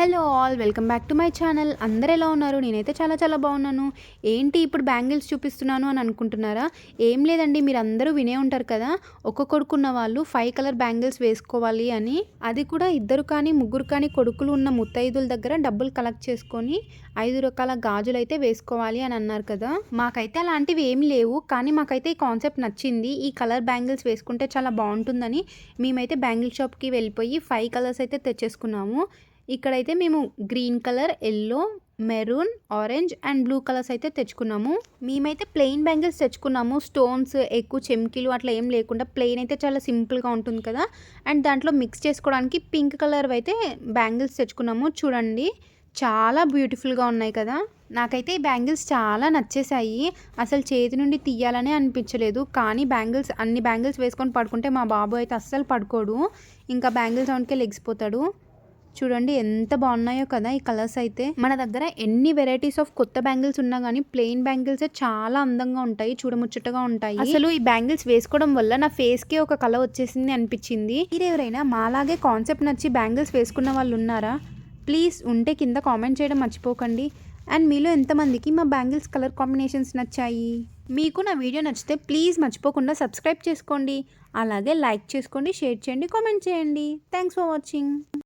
Hello all welcome back to my channel. అందరు ఎలా ఉన్నారు? నేనైతే చాలా చాలా బాగున్నాను. ఏంటి ఇప్పుడు బ్యాంగిల్స్ చూపిస్తున్నాను అని అనుకుంటున్నారా? ఏం లేదండి మీరు అందరూ వినే ఉంటారు కదా? ఒక కొడుకున్న వాళ్ళు ఫైవ్ కలర్ బ్యాంగిల్స్ వేసుకోవాలి అని. అది కూడా ఇద్దరు కానీ ముగ్గురు కానీ కొడుకులు ఉన్న ముత్తైదుల దగ్గర డబ్బులు కలెక్ట్ చేసుకొని ఐదు రకాల గాజులు అయితే వేసుకోవాలి అని అన్నారు కదా? మాకైతే అలాంటివి ఏం లేవు. కానీ మాకైతే ఈ కాన్సెప్ట్ నచ్చింది. ఈ కలర్ బ్యాంగిల్స్ వేసుకుంటే చాలా బాగుంటుందని మేమైతే బ్యాంగిల్ షాప్కి వెళ్ళిపోయి ఫైవ్ కలర్స్ అయితే తెచ్చేసుకున్నాము. ఇక్కడైతే మేము green colour yellow maroon orange and blue colours అయితే తెచ్చుకున్నాము. మేమైతే ప్లెయిన్ బ్యాంగిల్స్ తెచ్చుకున్నాము. స్టోన్స్ ఎక్కువ చెమ్కిలు అట్లా ఏం లేకుండా ప్లెయిన్ అయితే చాలా సింపుల్గా ఉంటుంది కదా. అండ్ దాంట్లో మిక్స్ చేసుకోవడానికి పింక్ కలర్ అయితే బ్యాంగిల్స్ తెచ్చుకున్నాము. చూడండి చాలా బ్యూటిఫుల్గా ఉన్నాయి కదా. నాకైతే ఈ బ్యాంగిల్స్ చాలా నచ్చేసాయి అసలు చేతి నుండి తీయాలనే అనిపించలేదు. కానీ బ్యాంగిల్స్ అన్ని బ్యాంగిల్స్ వేసుకొని పడుకుంటే మా బాబు అయితే అస్సలు పడుకోడు. ఇంకా బ్యాంగిల్స్ సౌండ్కే లెగిసిపోతాడు చూడండి ఎంత బాగున్నాయో కదా ఈ కలర్స్ అయితే. మన దగ్గర ఎన్ని వెరైటీస్ ఆఫ్ కొత్త బ్యాంగిల్స్ ఉన్నా కానీ ప్లెయిన్ బ్యాంగిల్స్ చాలా అందంగా ఉంటాయి చూడముచ్చటగా ఉంటాయి. అసలు ఈ బ్యాంగిల్స్ వేసుకోవడం వల్ల నా ఫేస్కి ఒక కలర్ వచ్చేసింది అనిపించింది. మీరు ఎవరైనా మాలాగే కాన్సెప్ట్ నచ్చి బ్యాంగిల్స్ వేసుకున్న వాళ్ళు ఉన్నారా? ప్లీజ్ ఉంటే కింద కామెంట్ చేయడం మర్చిపోకండి. అండ్ మీలో ఎంతమందికి మా బ్యాంగిల్స్ కలర్ కాంబినేషన్స్ నచ్చాయి? మీకు నా వీడియో నచ్చితే ప్లీజ్ మర్చిపోకుండా సబ్స్క్రైబ్ చేసుకోండి. అలాగే లైక్ చేసుకోండి షేర్ చేయండి కామెంట్ చేయండి. Thanks for watching.